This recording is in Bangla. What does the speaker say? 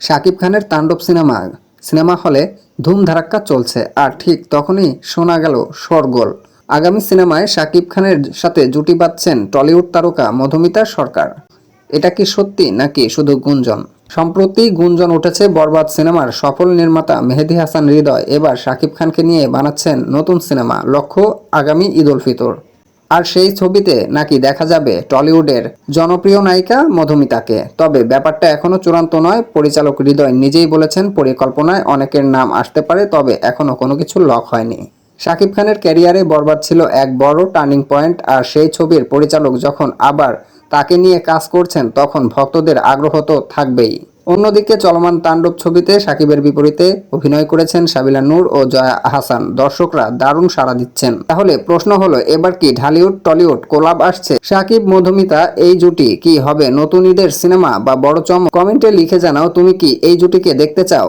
শাকিব খানের তাণ্ডব সিনেমা সিনেমা হলে ধুমধারাক্কা চলছে। আর ঠিক তখনই শোনা গেল শোরগোল। আগামী সিনেমায় শাকিব খানের সাথে জুটি বাঁধছেন টলিউড তারকা মধুমিতা সরকার। এটা কি সত্যি নাকি শুধু গুঞ্জন? সম্প্রতি গুঞ্জন উঠেছে বরবাদ সিনেমার সফল নির্মাতা মেহেদি হাসান হৃদয়। এবার শাকিব খানকে নিয়ে বানাচ্ছেন নতুন সিনেমা। লক্ষ্য আগামী ঈদ উল ফিতর। আর সেই ছবিতে নাকি দেখা যাবে টলিউডের জনপ্রিয় নায়িকা মধুমিতাকে। তবে ব্যাপারটা এখনও চূড়ান্ত নয়। পরিচালক হৃদয় নিজেই বলেছেন, পরিকল্পনায় অনেকের নাম আসতে পারে, তবে এখনও কোনো কিছু লক হয়নি। শাকিব খানের ক্যারিয়ারে বরবাদ ছিল এক বড় টার্নিং পয়েন্ট, আর সেই ছবির পরিচালক যখন আবার তাকে নিয়ে কাজ করছেন, তখন ভক্তদের আগ্রহ তো থাকবেই। অন্যদিকে চলমান তাণ্ডব ছবিতে সাকিবের বিপরীতে অভিনয় করেছেন সাবিলা নূর ও জয়া আহসান দর্শকরা দারুণ সাড়া দিচ্ছেন। তাহলে প্রশ্ন হলো, এবার কি ঢালিউড, টলিউড কোলাব আসছে? সাকিব, মধুমিতা, এই জুটি কি হবে নতুন ঈদের সিনেমা বা বড় চম কমেন্টে লিখে জানাও তুমি কি এই জুটিকে দেখতে চাও?